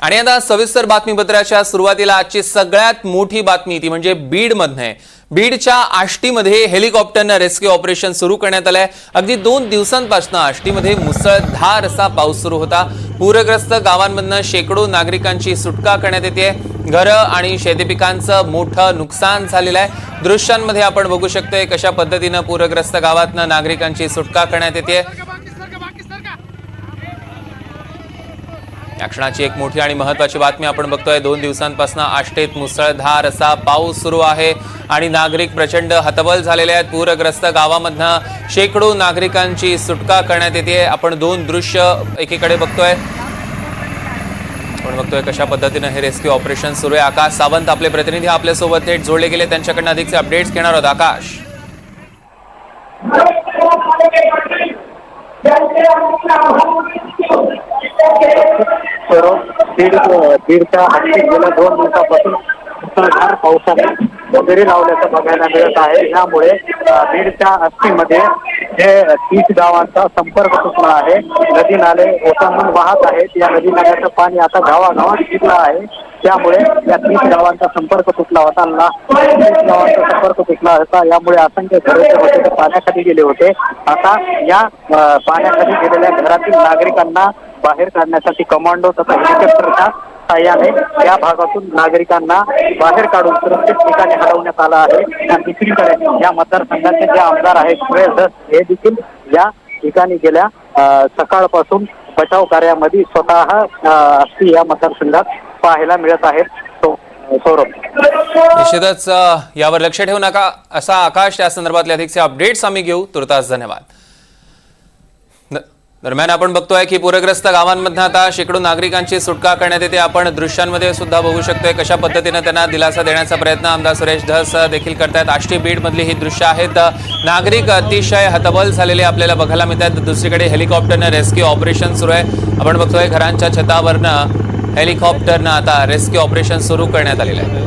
आणि आता सविस्तर बातमीपत्राच्या सुरुवातीला आजची सगळ्यात मोठी बातमी ती म्हणजे बीडमधनं आहे. बीडच्या आष्टीमध्ये हेलिकॉप्टरनं रेस्क्यू ऑपरेशन सुरू करण्यात आलंय. अगदी दोन दिवसांपासून आष्टीमध्ये मुसळधार असा पाऊस सुरू होता. पूरग्रस्त गावांमधनं शेकडो नागरिकांची सुटका करण्यात येते. घरं आणि शेती पिकांचं मोठं नुकसान झालेलं आहे. दृश्यांमध्ये आपण बघू शकतोय कशा पद्धतीनं पूरग्रस्त गावातनं नागरिकांची सुटका करण्यात येते. या क्षणाची एक मोठी आणि महत्वाची बातमी आपण बघतोय. दोन दिवसांपासून आष्टेत मुसळधार असा पाऊस सुरू आहे आणि नागरिक प्रचंड हतबल झालेले आहेत. पूरग्रस्त गावामधनं शेकडो नागरिकांची सुटका करण्यात येते. आपण दोन दृश्य एकीकडे बघतोय. आपण बघतोय कशा पद्धतीनं हे रेस्क्यू ऑपरेशन सुरू आहे. आकाश सावंत आपले प्रतिनिधी आपल्यासोबत थेट जोडले गेले. त्यांच्याकडनं अधिकचे अपडेट्स घेणार आहोत. आकाश. दीड दीडच्या हद्दीत गेल्या दोन दिवसापासून मुसळधार पावसाने वगैरे लावल्याचं बघायला मिळत आहे. यामुळे बीडच्या अस्थीमध्ये हे तीस गावांचा संपर्क तुटला आहे नदी नाले ओसंडून वाहत आहेत. या नदी नाल्याचं पाणी आता गावागावात शिरलं आहे. त्यामुळे या तीस गावांचा संपर्क तुटला होता. तीस गावांचा संपर्क तुटला होता. यामुळे असंख्य घरे होते ते पाण्याखाली गेले होते. आता या पाण्याखाली गेलेल्या घरातील नागरिकांना बाहेर काढण्यासाठी कमांडो तथा हेलिकॉप्टरच्या साह्याने या भागातून नागरिकांना बाहेर काढून सुरक्षित ठिकाणी हलवण्यात आलं आहे. आणि दुसरीकडे या मतदारसंघाचे जे आमदार आहेत सुरेश हे देखील या ठिकाणी गेल्या सकाळपासून बचाव कार्यामध्ये स्वतः असती या मतदारसंघात पाहायला मिळत आहेत. सौरभ. निश्चितच यावर लक्ष ठेवू नका. असा आकाश या संदर्भातले अधिकचे अपडेट्स आम्ही घेऊ. तुर्तास धन्यवाद. दरम्यान आपण बघतोय की पूरग्रस्त गावांमधनं आता शेकडो नागरिकांची सुटका करण्यात येते. आपण दृश्यांमध्ये सुद्धा बघू शकतोय कशा पद्धतीनं त्यांना दिलासा देण्याचा प्रयत्न आमदार सुरेश धस देखील करतायत. आष्टी बीड मधली ही दृश्य आहेत. नागरिक अतिशय हतबल झालेले आपल्याला बघायला मिळतात दुसरीकडे हेलिकॉप्टरनं रेस्क्यू ऑपरेशन सुरू आहे. आपण बघतोय घरांच्या छतावरनं हेलिकॉप्टरनं आता रेस्क्यू ऑपरेशन सुरू करण्यात आलेलं आहे.